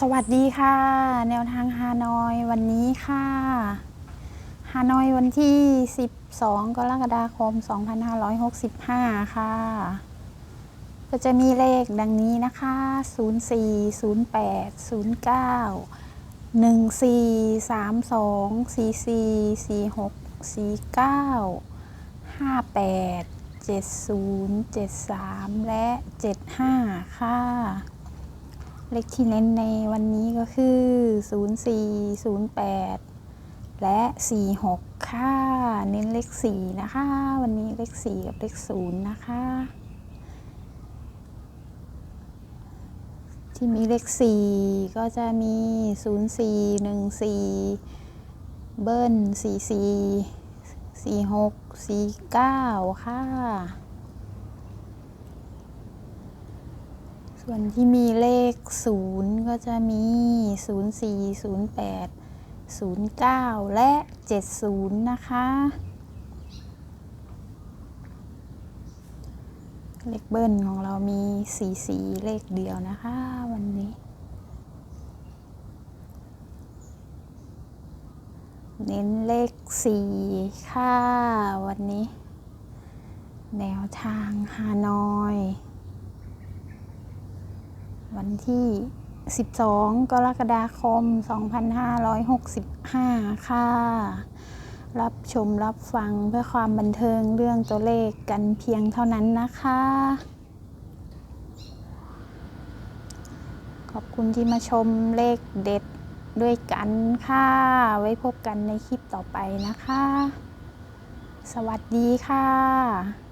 สวัสดีค่ะ แนวทางฮานอยวันนี้ค่ะฮานอยวันที่ 12 กรกฎาคม 2565 ค่ะ ก็จะมีเลขดังนี้นะคะ 04 08 09 14 32 44 46 49 58 70 73 และ 75 ค่ะ เลขที่เน้นในวันนี้ก็คือ 04 08 และ 46 ค่ะ เน้นเลข 4 นะคะ วันนี้เลข 4 กับเลข 0 นะคะ ที่มีเลข 4 ก็จะมี 04 14 เบิ้ล44 46 49 ค่ะ ส่วนที่มีเลข 0 ก็จะมี 04 08 09 และ 70 นะคะ เลขเบิ้ลของเรามี4สีเลขเดียวนะคะ วันนี้ เน้นเลข 4 ค่ะ วันนี้ แนวทางฮานอย วันที่ 12 กรกฎาคม 2565 ค่ะ รับชมรับฟังเพื่อความบันเทิงเรื่องตัวเลขกันเพียงเท่านั้นนะคะ ขอบคุณที่มาชมเลขเด็ดด้วยกันค่ะ ไว้พบกันในคลิปต่อไปนะคะ สวัสดีค่ะ